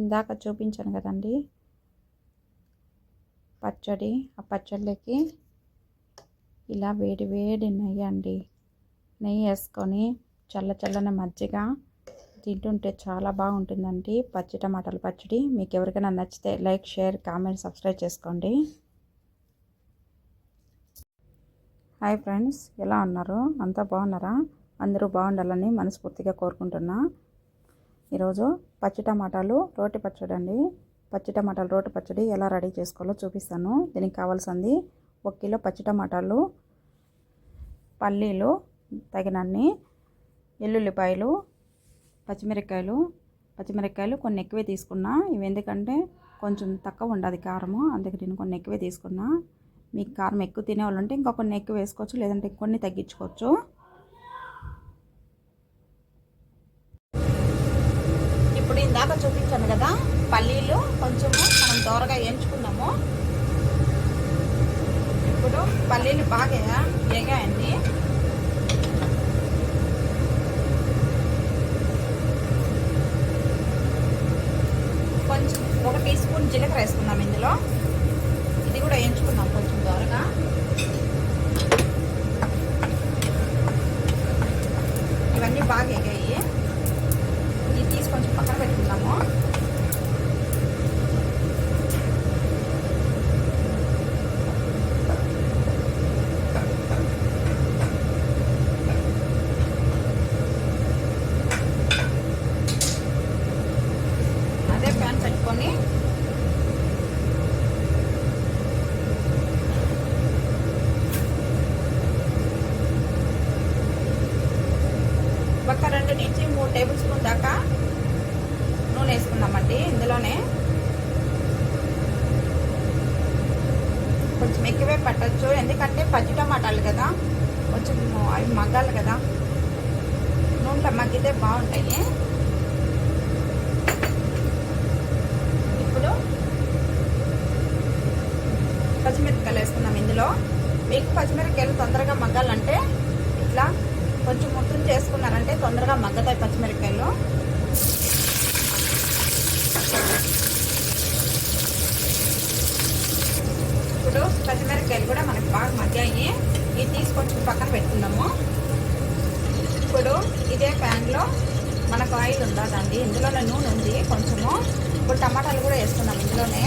ఇందాక చూపించాను కదండి. పచ్చడి ఆ పచ్చడిలోకి ఇలా వేడి వేడి నెయ్యి అండి. నెయ్యి వేసుకొని చల్ల చల్లని మజ్జిగ తింటుంటే చాలా బాగుంటుందండి. పచ్చి టమాటాల పచ్చడి. మీకు ఎవరికైనా నచ్చితే లైక్ షేర్ కామెంట్ సబ్స్క్రైబ్ చేసుకోండి. హాయ్ ఫ్రెండ్స్ ఎలా ఉన్నారు? అంతా బాగున్నారా? అందరూ బాగుండాలని మనస్ఫూర్తిగా కోరుకుంటున్నా. ఈరోజు పచ్చి టమాటాలు రోటి పచ్చడి అండి. పచ్చి టమాటాలు రోటి పచ్చడి ఎలా రెడీ చేసుకోవాలో చూపిస్తాను. దీనికి కావాల్సింది ఒక కిలో పచ్చి టమాటాలు పల్లీలు తగినన్ని ఎల్లుల్లిపాయలు పచ్చిమిరపకాయలు. పచ్చిమిరపకాయలు కొన్ని ఎక్కువే తీసుకున్నా. ఇవి ఎందుకంటే కొంచెం తక్కువ ఉండదు కారము. అందుకే నేను కొన్ని ఎక్కువే తీసుకున్నా. మీకు కారం ఎక్కువ తినే వాళ్ళు ఉంటే ఇంకా కొన్ని ఎక్కువ వేసుకోవచ్చు లేదంటే కొన్ని తగ్గించుకోవచ్చు. ఇందాక చూపించాను కదా పల్లీలు కొంచెము మనం దోరగా ఎంచుకున్నాము ఇప్పుడు పల్లీలు బాగా ఎగాయండి కొంచెం ఒక టీ స్పూన్ జీలకర్ర వేసుకుందాం ఇందులో ఇది కూడా వేయించుకున్నాం కొంచెం దోరగా ఇవన్నీ బాగా ఎగాయి ఇది తీసి కొంచెం పక్కన పెట్టుకుందాము అదే పెట్టుకొని ఒక రెండు నుంచి మూడు టేబుల్ స్పూన్ దాకా నూనె వేసుకుందామండి ఇందులోనే. కొంచెం ఎక్కువే పట్టచ్చు ఎందుకంటే పచ్చి టమాటాలు కదా కొంచెం అవి మగ్గాలి కదా. నూనెలో మగ్గితే బాగుంటాయి ఇప్పుడు పచ్చిమిరపకాయలు వేసుకున్నాం మీకు పచ్చిమిరపకాయలు తొందరగా మగ్గాలంటే ఇట్లా కొంచెం ముట్టును చేసుకున్నారంటే తొందరగా మగ్గతాయి పచ్చిమిరపకాయలు. ఇప్పుడు పచ్చిమిరపకాయలు కూడా మనకు బాగా మగ్గాయి. ఇది తీసుకొచ్చి పక్కన పెట్టుకుందాము. ఇప్పుడు ఇదే ప్యాన్లో మనకు ఆయిల్ ఉండదండి ఇందులోనే నూనె ఉంది కొంచెము. ఇప్పుడు టమాటాలు కూడా వేసుకున్నాం ఇందులోనే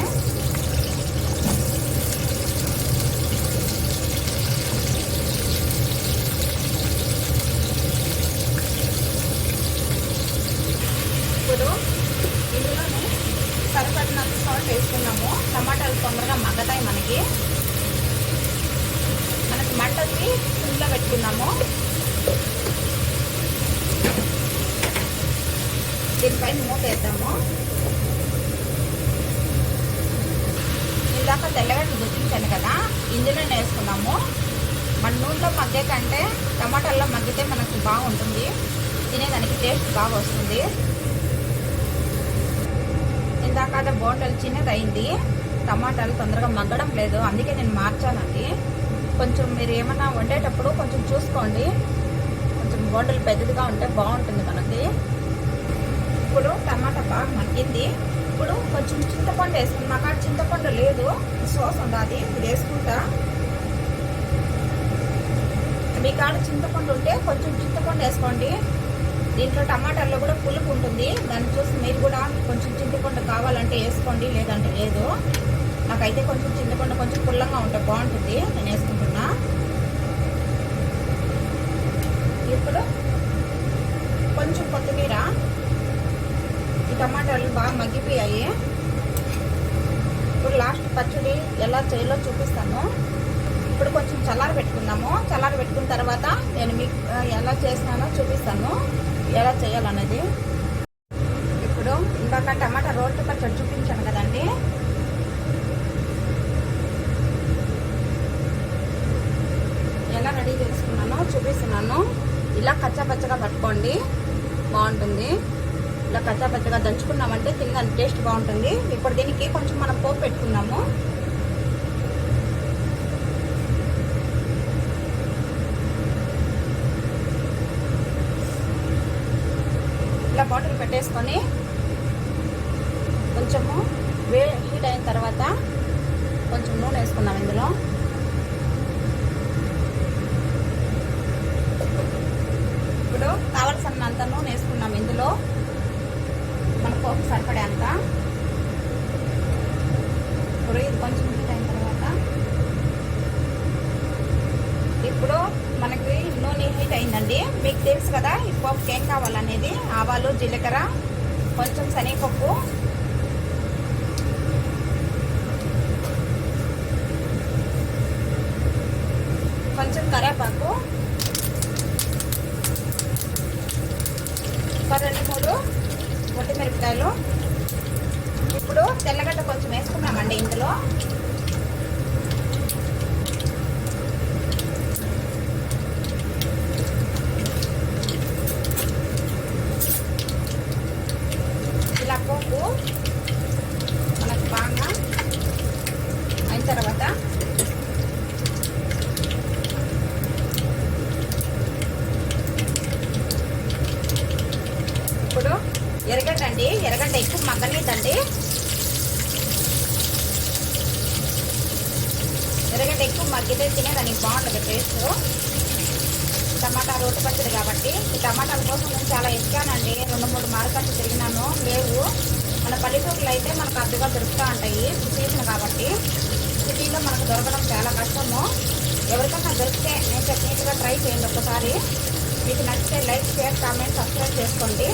ఇప్పుడు ఇందులోనే సరిపడినంత సాల్ట్ వేసుకున్నాము టమాటాలు తొందరగా మగ్గతాయి మనకి మనకి మంటకి ఫుల్గా దీనిపై మూత వేద్దాము. ఇందాక తెల్లగడ్డ గుర్తించాను కదా ఇందులోనే వేసుకున్నాము మన నూనెలో మగ్గే కంటే టమాటాల్లో మగ్గితే మనకు బాగుంటుంది. తినేదానికి టేస్ట్ బాగా వస్తుంది. ఇందాక అదే చిన్నదైంది. చిన్నది అయింది టమాటాలు తొందరగా మగ్గడం లేదు. అందుకే నేను మార్చానండి. కొంచెం మీరు ఏమన్నా వండేటప్పుడు కొంచెం చూసుకోండి. కొంచెం బాటిల్ పెద్దదిగా ఉంటే బాగుంటుంది మనకి. ఇప్పుడు టమాటా బాగా మగ్గింది. ఇప్పుడు కొంచెం చింతపండు వేసుకుని నాకు ఆ చింతపండు లేదు. సోస్ ఉండాలి. ఇది వేసుకుంటా. మీ కాడ చింతపండు ఉంటే కొంచెం చింతపండు వేసుకోండి. దీంట్లో టమాటాల్లో కూడా పులుపు ఉంటుంది. దాన్ని చూసి మీరు కూడా కొంచెం చింతపండు కావాలంటే వేసుకోండి. లేదంటే లేదు. నాకైతే కొంచెం చింతపండు కొంచెం పుల్లంగా ఉంటే బాగుంటుంది. నేను వేసుకుంటాను ఇప్పుడు కొంచెం కొత్తిమీర ఈ టమాటాలు బాగా మగ్గిపోయాయి. ఇప్పుడు లాస్ట్ పచ్చడి ఎలా చేయాలో చూపిస్తాను. ఇప్పుడు కొంచెం చల్లారి పెట్టుకుందాము. చల్లారి పెట్టుకున్న తర్వాత నేను మీకు ఎలా చేసినానో చూపిస్తాను. ఎలా చేయాలన్నది. ఇప్పుడు ఇందాక టమాటా రోడ్డు పచ్చడి చూపించాను. చేస్తున్నాను ఇలా కచ్చాపచ్చగా పట్టుకోండి. బాగుంటుంది. ఇలా కచ్చాపచ్చగా దంచుకున్నామంటే తిన్న టేస్ట్ బాగుంటుంది. ఇప్పుడు దీనికి కొంచెం మనం పోపు పెట్టుకున్నాము ఇలా బాటిల్ పెట్టేసుకొని కొంచెము వే హీట్ అయిన తర్వాత కొంచెం నూనె వేసుకున్నాం ఇందులో. మీకు తెలుసు కదా ఈ పప్పుకి ఏం కావాలనేది? ఆవాలు జీలకర్ర కొంచెం శనగపప్పు. కొంచెం కరేపాకు ఒక రెండు మూడు ఒట్టి మిరపకాయలు ఇప్పుడు తెల్లగడ్డ కొంచెం వేసుకున్నామండి ఇందులో. ఇలా మనకు బాగా అయిన తర్వాత ఇప్పుడు ఎరగడ్డ అండి ఎరగడ్డ ఎక్కువ మగ్గనిద్దండి ఎరగడ్డ ఎక్కువ మగ్గితే తినేదానికి బాగుంటుంది టేస్ట్. టమాటా రోడ్డు పచ్చడి కాబట్టి ఈ టమాటాల కోసం నేను చాలా ఎక్కానండి. రెండు మూడు మార్కెట్లు తిరిగినాను. లేవు. మన పల్లెటూరులో అయితే మనకు అద్దెగా దొరుకుతూ ఉంటాయి. సీజన్ కాబట్టి సిటీలో మనకు దొరకడం చాలా కష్టము. ఎవరికైనా దొరికితే నేను చెప్పినట్టుగా ట్రై చేయండి ఒకసారి మీకు నచ్చితే లైక్ షేర్ కామెంట్ సబ్స్క్రైబ్ చేసుకోండి.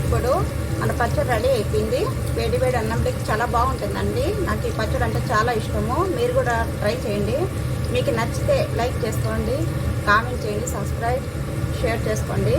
ఇప్పుడు మన పచ్చడి రెడీ అయిపోయింది. వేడి వేడి అన్నంలోకి చాలా బాగుంటుందండి. నాకు ఈ పచ్చడి అంటే చాలా ఇష్టము. మీరు కూడా ట్రై చేయండి. మీకు నచ్చితే లైక్ చేసుకోండి కామెంట్ చేయండి సబ్స్క్రైబ్ షేర్ చేసుకోండి.